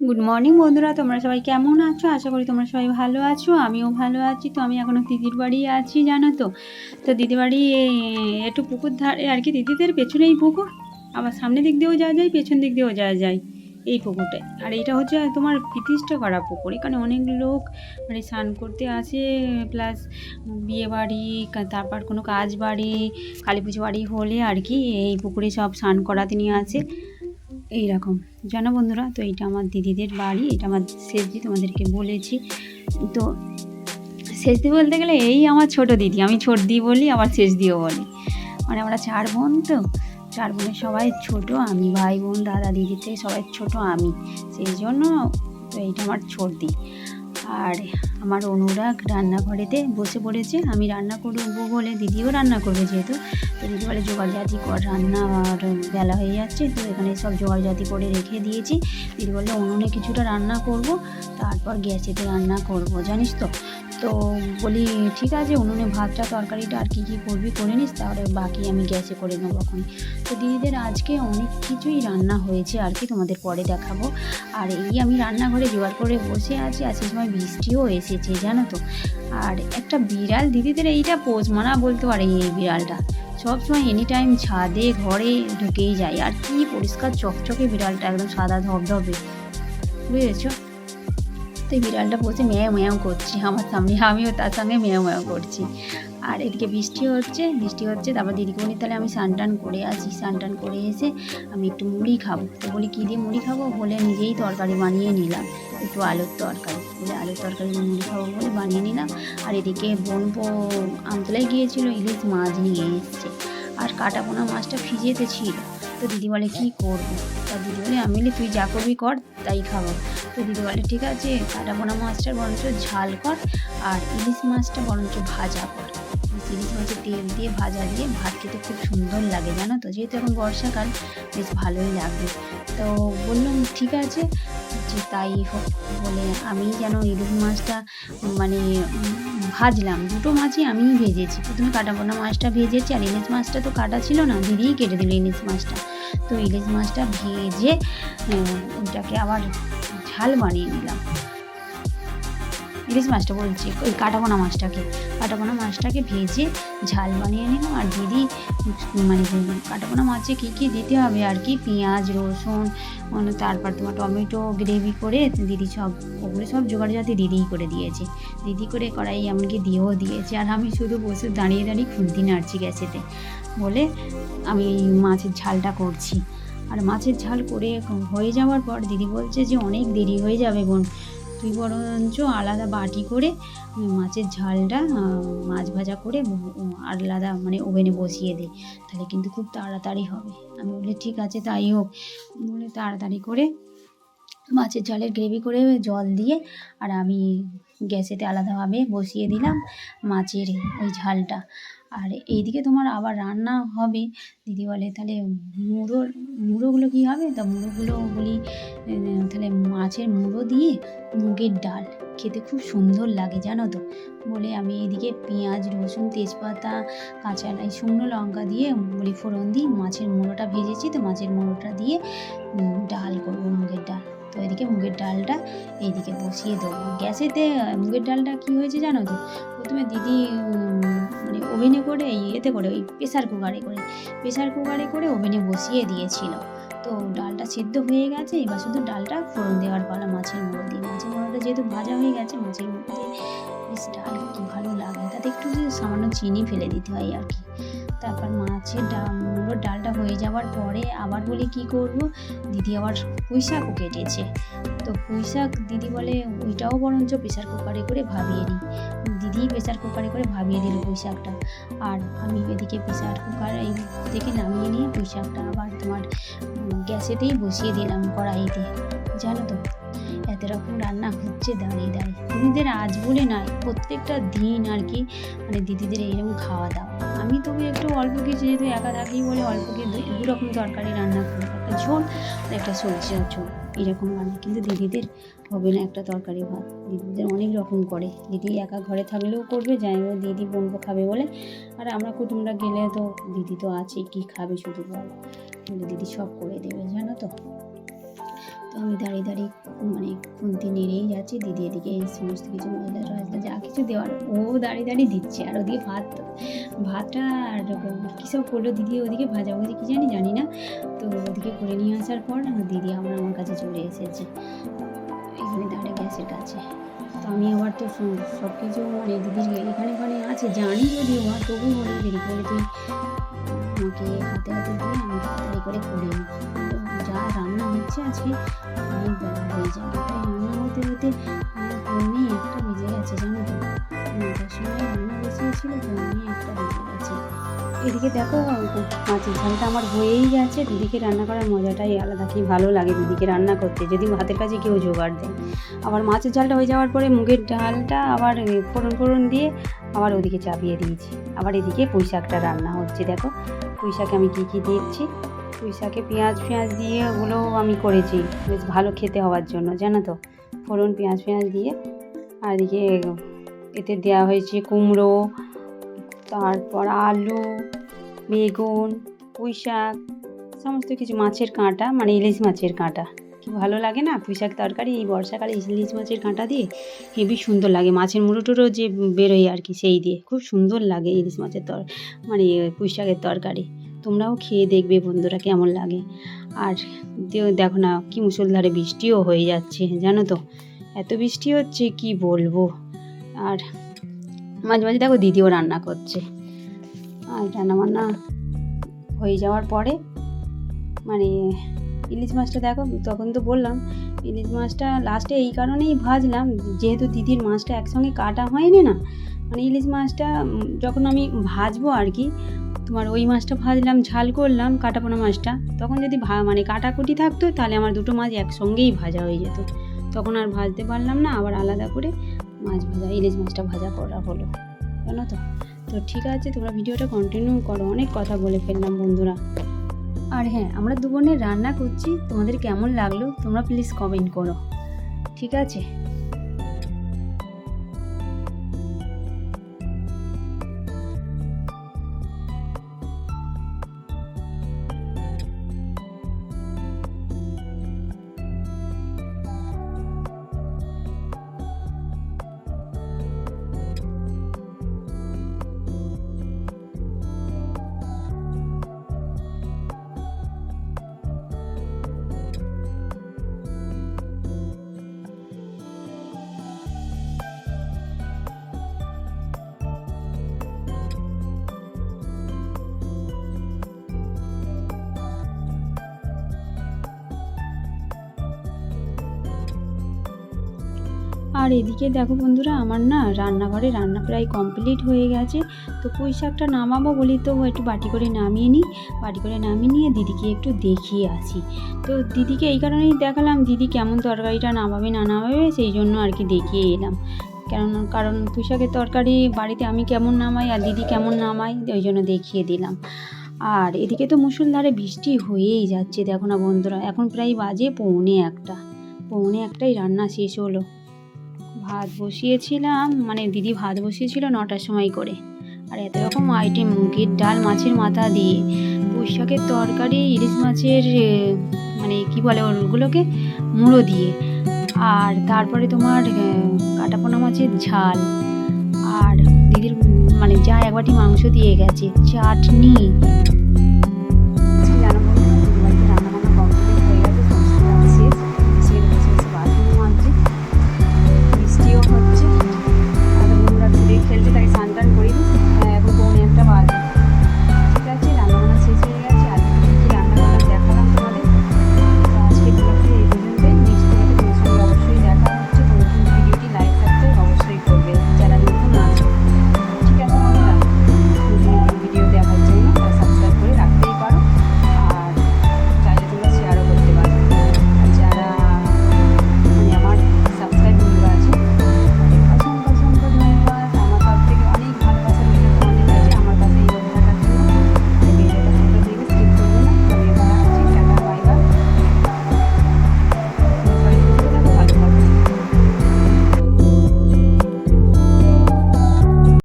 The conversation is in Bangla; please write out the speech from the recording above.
গুড মর্নিং বন্ধুরা। তোমরা সবাই কেমন আছো? আশা করি তোমরা সবাই ভালো আছো। আমিও ভালো আছি। তো আমি এখনও দিদির বাড়ি আছি, জানো তো? তো দিদির বাড়ি একটু পুকুর ধারে আর কি। দিদিদের পেছনেই পুকুর। আবার সামনের দিক দিয়েও যাওয়া যায়, পেছন দিক দিয়েও যাওয়া যায় এই পুকুরটায় আর এটা হচ্ছে তোমার প্রতিষ্ঠা করা পুকুর। এখানে অনেক লোক মানে স্নান করতে আসে, প্লাস বিয়ে বাড়ি তারপর কোনো কাজ বাড়ি কালী পুজো বাড়ি হলে আর কি এই পুকুরে সব স্নান করাতে নিয়ে আসে। এই রকম জানো বন্ধুরা, তো এটা আমার দিদিদের বাড়ি, এটা আমার শেষদি তোমাদেরকে বলেছি। তো শেষদি বলতে গেলে এই আমার ছোট দিদি, আমি ছোট দিই বলি আমার শেষ দিও বলি। মানে আমরা চার বোন তো, চার বোনের সবাই ছোট, আমি ভাই বোন, দাদা দিদির থেকে সবাই ছোট, আমি। সেই জন্য তো এইটা আমার ছোট দি আর আমার অনুরাগ রান্নাঘরেতে বসে পড়েছে। আমি রান্না করব বলে দিদিও রান্না করবে যেহেতু। তো দিদি বলে জোগাড় জাতি কর, রান্না আর বেলা হয়ে যাচ্ছে, তো এখানে সব জোগাড় জাতি করে রেখে দিয়েছি। দিদি বলে অনুনে কিছুটা রান্না করব, তারপর গ্যাসেতে রান্না করব, জানিস তো? তো বলি, ঠিক আছে, উনুনে ভাতটা, তরকারিটা আর কী কী করবি করে নিস, তাহলে বাকি আমি গ্যাসে করে নেব এখন তো দিদিদের আজকে অনেক কিছুই রান্না হয়েছে আর কি, তোমাদের পরে দেখাবো। আর এই আমি রান্নাঘরে জোগাড় করে বসে আছি আর সেই সময় বৃষ্টিও এসেছে, জানো তো। আর একটা বিড়াল, দিদিদের এইটা পোষ মানা বলতে পারে এই বিড়ালটা। সবসময় এনি টাইম ছাদে, ঘরে ঢুকেই যায়, আর কি পরিষ্কার চকচকে বিড়ালটা, একদম সাদা ধবধবে। বুঝেছ? তো বিড়ালটা বসে ম্যাও ম্যাও করছে, আমার সামনে আমিও তার সঙ্গে ম্যাও ম্যাও করছি। আর এদিকে বৃষ্টি হচ্ছে বৃষ্টি হচ্ছে, তারপর বলি তাহলে আমি টান করে আসি টান করে এসে আমি একটু মুড়ি খাব। তো বলি, কী দিয়ে মুড়ি খাব? বলে, নিজেই তরকারি বানিয়ে নিলাম, একটু আলুর তরকারি। বলে, আলুর তরকারি মুড়ি খাব বলে বানিয়ে নিলাম। আর এদিকে বোনপো আমতলায় গিয়েছিল, ইলিশ মাছ নিয়ে এসছে। আর কাটা পোনা মাছটা ফ্রিজেতে ছিল। তো দিদি বলে, কী করব? তা দিদি বলে, আমি বলি, তুই যা করবি কর, তাই খাব। তো দিদি বলে, ঠিক আছে কাটা পোনা মাছটা বরঞ্চ ঝাল কর আর ইলিশ মাছটা বরঞ্চ ভাজা কর। ইলিশ মাছের তেল দিয়ে ভাজা দিয়ে ভাত খেতে খুব সুন্দর লাগে, জানো তো? যেহেতু এখন বর্ষাকাল, বেশ ভালোই লাগবে। তো বললাম, ঠিক আছে, যে তাই হোক। বলে, আমি যেন ইলিশ মাছটা মানে ভাজলাম। দুটো মাছই আমিই ভেজেছি। প্রথমে কাটা পোনা মাছটা ভেজেছি আর ইলিশ মাছটা তো কাটা ছিল না, দিদিই কেটে দিল ইলিশ মাছটা। তো ইলিশ মাছটা ভেজে ওটাকে আবার ঝাল বানিয়ে নিলাম। ইলিশ মাছটা বলছি, ওই কাটাপোনা মাছটাকে। কাটাপোনা মাছটাকে ভেজে ঝাল বানিয়ে নিলাম। আর দিদি মানে কাটাপোনা মাছে কী কী দিতে হবে? আর কি? পেঁয়াজ, রসুন মানে তারপর তোমার টমেটো, গ্রেভি করে দিদি সব, ওগুলো সব জোগাড় জাতি দিদিই করে দিয়েছে। দিদি করে কড়াই এমনকি দিয়েও দিয়েছে। আর আমি শুধু বসে দাঁড়িয়ে দাঁড়িয়ে খুন্তি নাড়ছি গ্যাসেতে। বলে আমি মাছের ঝালটা করছি। আর মাছের ঝাল করে হয়ে যাওয়ার পর দিদি বলছে যে, অনেক দেরি হয়ে যাবে বোন। তুই বরঞ্চ আলাদা বাটি করে মাছের ঝালটা মাছ ভাজা করে আলাদা মানে ওভেনে বসিয়ে দে। তাহলে কিন্তু খুব তাড়াতাড়ি হবে। আমি বলি ঠিক আছে, তাই হোক। বলে তাড়াতাড়ি করে মাছের ঝালের গ্রেভি করে জল দিয়ে আর আমি গ্যাসেতে আলাদাভাবে বসিয়ে দিলাম মাছের ওই ঝালটা। আর এইদিকে তোমার আবার রান্না হবে। দিদি বলে, তাহলে মুড়োর মুড়োগুলো কী হবে? তা মুড়োগুলো বলি তাহলে মাছের মুড়ো দিয়ে মুগের ডাল। খেতে খুব সুন্দর লাগে, জানো তো? বলে আমি এদিকে পেঁয়াজ, রসুন, তেজপাতা, কাঁচা এই শুকনো লঙ্কা দিয়ে বলি ফোড়ন দিই, মাছের মুড়োটা ভেজেছি, তো মাছের মুড়োটা দিয়ে ডাল করব মুগের ডাল। তো এদিকে মুগের ডালটা এইদিকে বসিয়ে দেবো। গ্যাসেতে মুগের ডালটা কী হয়েছে জানো তো? প্রথমে দিদি ওভেনে করে ইয়েতে করে ওই প্রেশার কুকারে করে প্রেশার কুকারে করে ওভেনে বসিয়ে দিয়েছিল। তো ডালটা সিদ্ধ হয়ে গেছে, এবার শুধু ডালটা ফোড়ন দেওয়ার পালা মাছের মধ্যে মাছের মধ্যে যেহেতু ভাজা হয়ে গেছে, মাছের মধ্যে বেশ ডাল কি ভালো লাগে তাতে একটু সামান্য চিনি ফেলে দিতে হয় আর কি। তারপর মাছের ডা মুড়োর ডালটা হয়ে যাওয়ার পরে আবার বলি কি করব? দিদি আবার পুঁই শাকও কেটেছে। তো পুঁই শাক দিদি বলে, ওইটাও বরঞ্চ প্রেশার কুকারে করে ভাবিয়ে নিই। দিদি প্রেশার কুকারে করে ভাবিয়ে দিল পুঁই শাকটা আর আমি এদিকে প্রেশার কুকার এই থেকে নামিয়ে নিয়ে পুঁই শাকটা আবার তোমার গ্যাসেতেই বসিয়ে দিলাম কড়াইতে। জানো তো? এত রকম রান্না হচ্ছে দাঁড়িয়ে দাঁড়িয়ে। দিদিদের আজ বলে নয়, প্রত্যেকটা দিন আর কি মানে দিদিদের এইরকম খাওয়া দাওয়া। আমি তবু একটু অল্প কিছু যেহেতু একা থাকি বলে অল্প কিছু দু রকম তরকারি রান্না করি। একটা ঝোল আর একটা সবজির ঝোল, এরকম রান্না। কিন্তু দিদিদের হবে না একটা তরকারি ভাত। দিদিদের অনেক রকম করে। দিদি একা ঘরে থাকলেও করবে, যাই হোক দিদি বোনবো খাবে বলে। আর আমরা কুটুমরা গেলে তো দিদি তো আছে কী খাবে শুধু বলে। দিদি সব করে দেবে, জানো তো? তো আমি দাঁড়িয়ে দাঁড়িয়ে মানে খুন্তি নেড়েই যাচ্ছি, দিদি এদিকে এই সমস্ত কিছু মশলা টশলা যা কিছু দেওয়ার ও দাঁড়িয়ে দাঁড়িয়ে দিচ্ছে, আর ওদিকে ভাত, ভাতটা আর কী সব করল দিদি ওদিকে ভাজা ভাজি কী জানি জানি না, তো ওদিকে করে নিয়ে আসার পর দিদি আমার আমার কাছে চলে এসেছে, এখানে দাঁড়িয়ে গ্যাসের কাছে, তো আমি আবার তো সব কিছু মানে দিদির এখানে ওখানে আছে, জানি যদিও মা তবু বলে দেরি করে তুই আমাকে হাতে হাতে দিয়ে আমি তাড়াতাড়ি করে করে নিই যা রান্না হচ্ছে আজকে অনেক বেলা হয়ে যাবে তাই রান্না হতে হতে একটা বেজে গেছে জানো তো নটার সময় রান্না একটা বেজে গেছে এদিকে দেখো, মাছের ঝালটা আমার হয়েই গেছে। দিদিকে রান্না করার মজাটাই আলাদা, কি ভালো লাগে দিদিকে রান্না করতে। যদি হাতের কাছে কেউ জোগাড় দেয়। আবার মাছের ঝালটা হয়ে যাওয়ার পরে মুগের ডালটা আবার ফোড়ন ফোড়ন দিয়ে আবার ওদিকে চাপিয়ে দিয়েছি। আবার এদিকে পুঁই শাকটা রান্না হচ্ছে। দেখো পুঁই শাকে আমি কী কী দিচ্ছি। পুঁই শাকে পেঁয়াজ পেঁয়াজ দিয়ে ওগুলো আমি করেছি। বেশ ভালো খেতে হওয়ার জন্য, জানো তো? ফোড়ন, পেঁয়াজ পেঁয়াজ দিয়ে। আর এদিকে এতে দেওয়া হয়েছে কুমড়ো, তারপর আলু, বেগুন পুঁই শাক সমস্ত কিছু, মাছের কাঁটা মানে ইলিশ মাছের কাঁটা। কি ভালো লাগে না পুঁই শাক তরকারি, এই বর্ষাকালে ইলিশ মাছের কাঁটা দিয়ে? হেবি সুন্দর লাগে। মাছের মুড়ো টুড়ো যে বেরোয় আর কি, সেই দিয়ে। খুব সুন্দর লাগে ইলিশ মাছের তর মানে পুঁই শাকের তরকারি। তোমরাও খেয়ে দেখবে বন্ধুরা কেমন লাগে। আর দেখো না কি মুসলধারে বৃষ্টিও হয়ে যাচ্ছে, জানো তো? এত বৃষ্টি হচ্ছে, কি বলব? আর মাঝে মাঝে দেখো দিদিও রান্না করছে। আর রান্না বান্না হয়ে যাওয়ার পরে মানে ইলিশ মাছটা দেখো, তখন তো বললাম, ইলিশ মাছটা লাস্টে এই কারণেই ভাজলাম, যেহেতু দিদির মাছটা একসঙ্গে কাটা হয়নি না মানে ইলিশ মাছটা যখন আমি ভাজবো আর কি, তোমার ওই মাছটা ভাজলাম, ঝাল করলাম, কাটাপোনা মাছটা, তখন যদি ভা মানে কাটাকুটি থাকতো, তাহলে আমার দুটো মাছ একসঙ্গেই ভাজা হয়ে যেত। তখন আর ভাজতে পারলাম না, আবার আলাদা করে মাছ ভাজা, ইলিশ মাছটা ভাজা করা হলো। জানো তো? তো ঠিক আছে, তোমরা ভিডিওটা কন্টিনিউ করো, অনেক কথা বলে ফেললাম বন্ধুরা। আর হ্যাঁ আমরা দু বোনের রান্না করছি, তোমাদের কেমন লাগল, তোমরা প্লিজ কমেন্ট করো। ঠিক আছে? আর এদিকে দেখো বন্ধুরা, আমার না রান্নাঘরে রান্না প্রায় কমপ্লিট হয়ে গেছে। তো পুঁই শাকটা নামাবো বলি তো একটু বাটি করে নামিয়ে নিই। বাটি করে নামিয়ে নিয়ে দিদিকে একটু দেখিয়ে আসি। তো দিদিকে এই কারণেই দেখালাম, দিদি কেমন তরকারিটা নামাবে না নামাবে, সেই জন্য আর কি দেখিয়ে এলাম। কারণ পুঁই শাকের তরকারি বাড়িতে আমি কেমন নামাই আর দিদি কেমন নামাই ওই জন্য দেখিয়ে দিলাম। আর এদিকে তো মুসুলধারে বৃষ্টি হয়েই যাচ্ছে, দেখো না বন্ধুরা, এখন প্রায় বাজে পৌনে একটা। পৌনে একটাই রান্না শেষ হলো। ভাত বসিয়েছিলাম মানে দিদি ভাত বসিয়েছিল নটার সময় করে। আর এত রকম আইটেম মুগের ডাল, মাছের মাথা দিয়ে পুঁই শাকের তরকারি, ইলিশ মাছের মানে কি বলে ওগুলোকে, মুড়ো দিয়ে। আর তারপরে তোমার কাটাপোনা মাছের ঝাল। আর দিদির মানে যা এক বাটি মাংস দিয়ে গেছে, চাটনি।